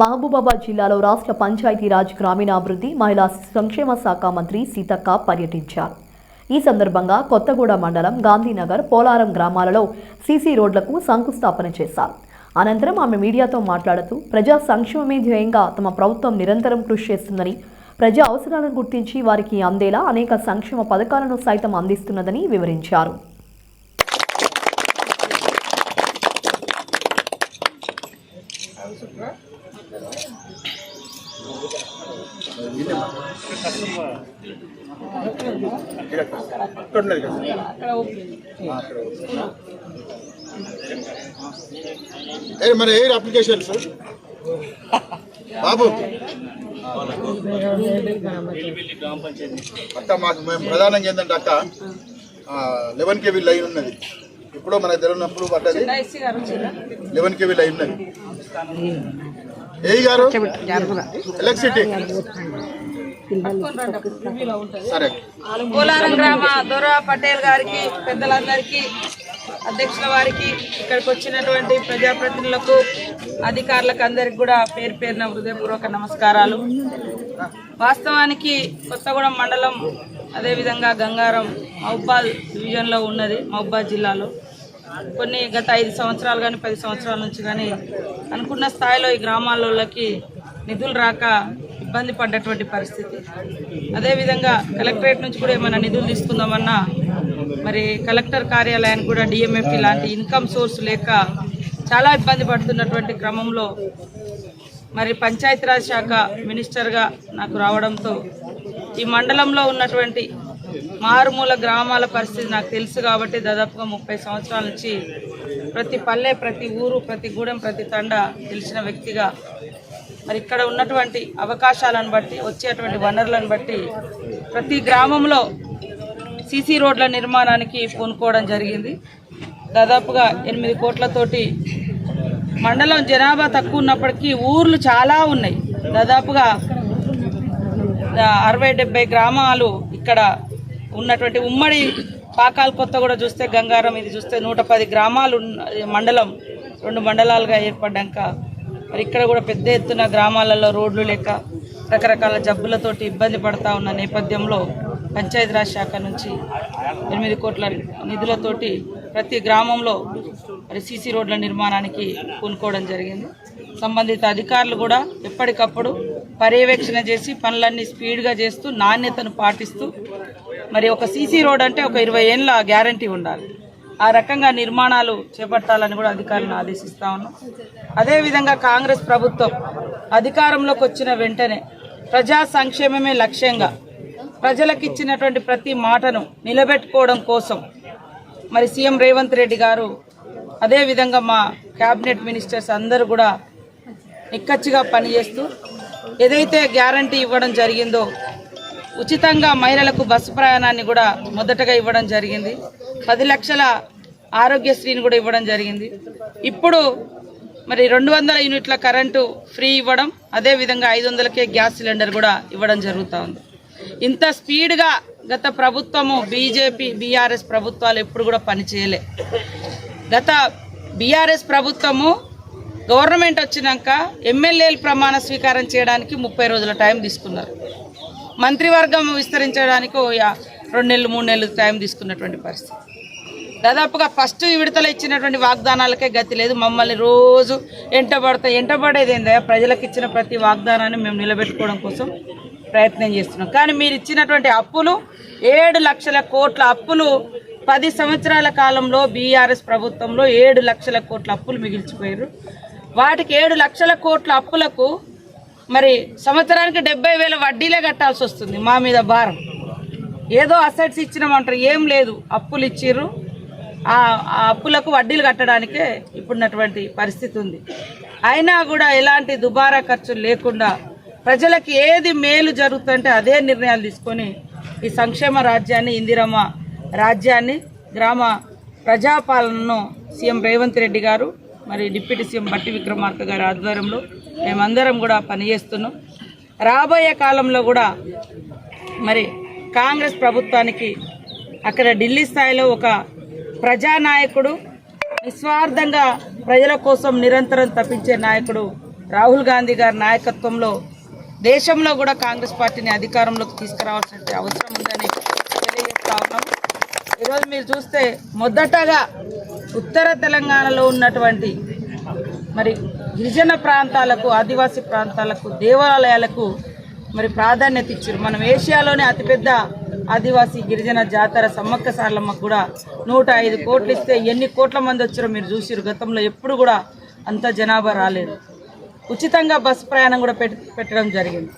మహబూబాబాద్ జిల్లాలో రాష్ట్ర పంచాయతీరాజ్ గ్రామీణాభివృద్ధి మహిళా సంక్షేమ శాఖ మంత్రి సీతక్క పర్యటించారు. ఈ సందర్భంగా కొత్తగూడ మండలం గాంధీనగర్ పోలారం గ్రామాలలో సీసీ రోడ్లకు శంకుస్థాపన చేశారు. అనంతరం ఆమె మీడియాతో మాట్లాడుతూ ప్రజా సంక్షేమమే ధ్యేయంగా తమ ప్రభుత్వం నిరంతరం కృషి చేస్తుందని ప్రజా అవసరాలను గుర్తించి వారికి అందేలా అనేక సంక్షేమ పథకాలను సైతం అందిస్తున్నదని వివరించారు. ఓకే. ఏ మన ఎయిర్ అప్లికేషన్స్ బాబు. అక్క మాకు మేము ప్రధానంగా ఏంటంటే అక్క లెవెన్ కేవీ లైన్ ఉన్నది. ఇప్పుడు మనకు తెలియనప్పుడు పడ్డది. లెవెన్ కేవీ లైన్ ఉన్నది. ఏ గారు? ఎలక్ట్రిసిటీ. సరే. పోలారం గ్రామ దొర పటేల్ గారికి పెద్దలందరికీ అధ్యక్షుల వారికి ఇక్కడికి వచ్చినటువంటి ప్రజాప్రతినిధులకు అధికారులకు అందరికి కూడా పేరు పేరున హృదయపూర్వక నమస్కారాలు. వాస్తవానికి కొత్తగూడెం మండలం అదేవిధంగా గంగారం మహబాద్ డివిజన్లో ఉన్నది మహబాద్ జిల్లాలో. కొన్ని గత ఐదు సంవత్సరాలు కానీ పది సంవత్సరాల నుంచి కానీ అనుకున్న స్థాయిలో ఈ గ్రామాలలోకి నిధులు రాక ఇబ్బంది పడ్డటువంటి పరిస్థితి. అదేవిధంగా కలెక్టరేట్ నుంచి కూడా ఏమైనా నిధులు తీసుకుందామన్నా మరి కలెక్టర్ కార్యాలయానికి కూడా డిఎంఎఫ్టీ లాంటి ఇన్కమ్ సోర్స్ లేక చాలా ఇబ్బంది పడుతున్నటువంటి క్రమంలో మరి పంచాయతీరాజ్ శాఖ మినిస్టర్గా నాకు రావడంతో ఈ మండలంలో ఉన్నటువంటి మారుమూల గ్రామాల పరిస్థితి నాకు తెలుసు కాబట్టి దాదాపుగా ముప్పై సంవత్సరాల నుంచి ప్రతి పల్లె ప్రతి ఊరు ప్రతి గూడెం ప్రతి తండ తెలిసిన వ్యక్తిగా. మరి ఇక్కడ ఉన్నటువంటి అవకాశాలను బట్టి వచ్చేటువంటి వనరులను బట్టి ప్రతి గ్రామంలో సీసీ రోడ్ల నిర్మాణానికి పూనుకోవడం జరిగింది. దాదాపుగా ఎనిమిది కోట్లతోటి మండలం జనాభా తక్కువ ఉన్నప్పటికీ ఊర్లు చాలా ఉన్నాయి. దాదాపుగా అరవై డెబ్బై గ్రామాలు ఇక్కడ ఉన్నటువంటి ఉమ్మడి పాకాల కొత్త కూడా చూస్తే గంగారం ఇది చూస్తే నూట పది గ్రామాలు మండలం రెండు మండలాలుగా ఏర్పడ్డాక మరి ఇక్కడ కూడా పెద్ద ఎత్తున గ్రామాలలో రోడ్లు లేక రకరకాల జబ్బులతోటి ఇబ్బంది పడతా ఉన్న నేపథ్యంలో పంచాయతీరాజ్ శాఖ నుంచి ఎనిమిది కోట్ల నిధులతోటి ప్రతి గ్రామంలో మరి సీసీ రోడ్ల నిర్మాణానికి పూనుకోవడం జరిగింది. సంబంధిత అధికారులు కూడా ఎప్పటికప్పుడు పర్యవేక్షణ చేసి పనులన్నీ స్పీడ్గా చేస్తూ నాణ్యతను పాటిస్తూ మరి ఒక సీసీ రోడ్ అంటే ఒక ఇరవై ఏళ్ళ గ్యారంటీ ఉండాలి. ఆ రకంగా నిర్మాణాలు చేపట్టాలని కూడా అధికారులను ఆదేశిస్తా ఉన్నాం. అదేవిధంగా కాంగ్రెస్ ప్రభుత్వం అధికారంలోకి వచ్చిన వెంటనే ప్రజా సంక్షేమమే లక్ష్యంగా ప్రజలకు ఇచ్చినటువంటి ప్రతి మాటను నిలబెట్టుకోవడం కోసం మరి సీఎం రేవంత్ రెడ్డి గారు అదేవిధంగా మా క్యాబినెట్ మినిస్టర్స్ అందరూ కూడా నిక్కచ్చిగా పనిచేస్తూ ఏదైతే గ్యారంటీ ఇవ్వడం జరిగిందో ఉచితంగా మహిళలకు బస్సు ప్రయాణాన్ని కూడా మొదటగా ఇవ్వడం జరిగింది. పది లక్షల ఆరోగ్యశ్రీని కూడా ఇవ్వడం జరిగింది. ఇప్పుడు మరి రెండు వందల యూనిట్ల కరెంటు ఫ్రీ ఇవ్వడం అదేవిధంగా ఐదు వందలకే గ్యాస్ సిలిండర్ కూడా ఇవ్వడం జరుగుతూ ఉంది. ఇంత స్పీడ్గా గత ప్రభుత్వము బీజేపీ బీఆర్ఎస్ ప్రభుత్వాలు ఎప్పుడు కూడా పనిచేయలే. గత బీఆర్ఎస్ ప్రభుత్వము గవర్నమెంట్ వచ్చినాక ఎమ్మెల్యేలు ప్రమాణ స్వీకారం చేయడానికి ముప్పై రోజుల టైం తీసుకున్నారు. మంత్రివర్గం విస్తరించడానికి రెండు నెలలు మూడు నెలలు టైం తీసుకున్నటువంటి పరిస్థితి. దాదాపుగా ఫస్ట్ విడతల ఇచ్చినటువంటి వాగ్దానాలకే గతి లేదు. మమ్మల్ని రోజు ఎంటబడతా ఎంటబడేది ఏందా? ప్రజలకు ఇచ్చిన ప్రతి వాగ్దానాన్ని మేము నిలబెట్టుకోవడం కోసం ప్రయత్నం చేస్తున్నాం. కానీ మీరు ఇచ్చినటువంటి అప్పులు ఏడు లక్షల కోట్ల అప్పులు పది సంవత్సరాల కాలంలో బీఆర్ఎస్ ప్రభుత్వంలో ఏడు లక్షల కోట్ల అప్పులు మిగిల్చిపోయారు వాటికి ఏడు లక్షల కోట్ల అప్పులకు మరి సంవత్సరానికి డెబ్బై వేల వడ్డీలే కట్టాల్సి వస్తుంది మా మీద భారం. ఏదో అసెట్స్ ఇచ్చినామంటారు ఏం లేదు. అప్పులు ఇచ్చిర్రు. ఆ ఆ అప్పులకు వడ్డీలు కట్టడానికే ఇప్పుడున్నటువంటి పరిస్థితి ఉంది. అయినా కూడా ఎలాంటి దుబారా ఖర్చులు లేకుండా ప్రజలకు ఏది మేలు జరుగుతుంటే అదే నిర్ణయాలు తీసుకొని ఈ సంక్షేమ రాజ్యాన్ని ఇందిరమ్మ రాజ్యాన్ని గ్రామ ప్రజాపాలనను సీఎం రేవంత్ రెడ్డి గారు మరి డిప్యూటీ సీఎం బట్టి విక్రమార్క గారి ఆధ్వర్యంలో మేమందరం కూడా పనిచేస్తున్నాం. రాబోయే కాలంలో కూడా మరి కాంగ్రెస్ ప్రభుత్వానికి అక్కడ ఢిల్లీ స్థాయిలో ఒక ప్రజానాయకుడు నిస్వార్థంగా ప్రజల కోసం నిరంతరం తప్పించే నాయకుడు రాహుల్ గాంధీ గారి నాయకత్వంలో దేశంలో కూడా కాంగ్రెస్ పార్టీని అధికారంలోకి తీసుకురావాల్సిన అవసరం ఉందని తెలియజేస్తా ఉన్నాం. ఈరోజు మీరు చూస్తే మొదటగా ఉత్తర తెలంగాణలో ఉన్నటువంటి మరి గిరిజన ప్రాంతాలకు ఆదివాసీ ప్రాంతాలకు దేవాలయాలకు మరి ప్రాధాన్యత ఇచ్చారు. మనం ఏషియాలోనే అతిపెద్ద ఆదివాసీ గిరిజన జాతర సమ్మక్క సార్లమ్మకు కూడా నూట ఐదు కోట్లు ఇస్తే ఎన్ని కోట్ల మంది వచ్చారో మీరు చూసిరు గతంలో ఎప్పుడు కూడా అంత జనాభా రాలేదు. ఉచితంగా బస్సు ప్రయాణం కూడా పెట్టడం జరిగింది.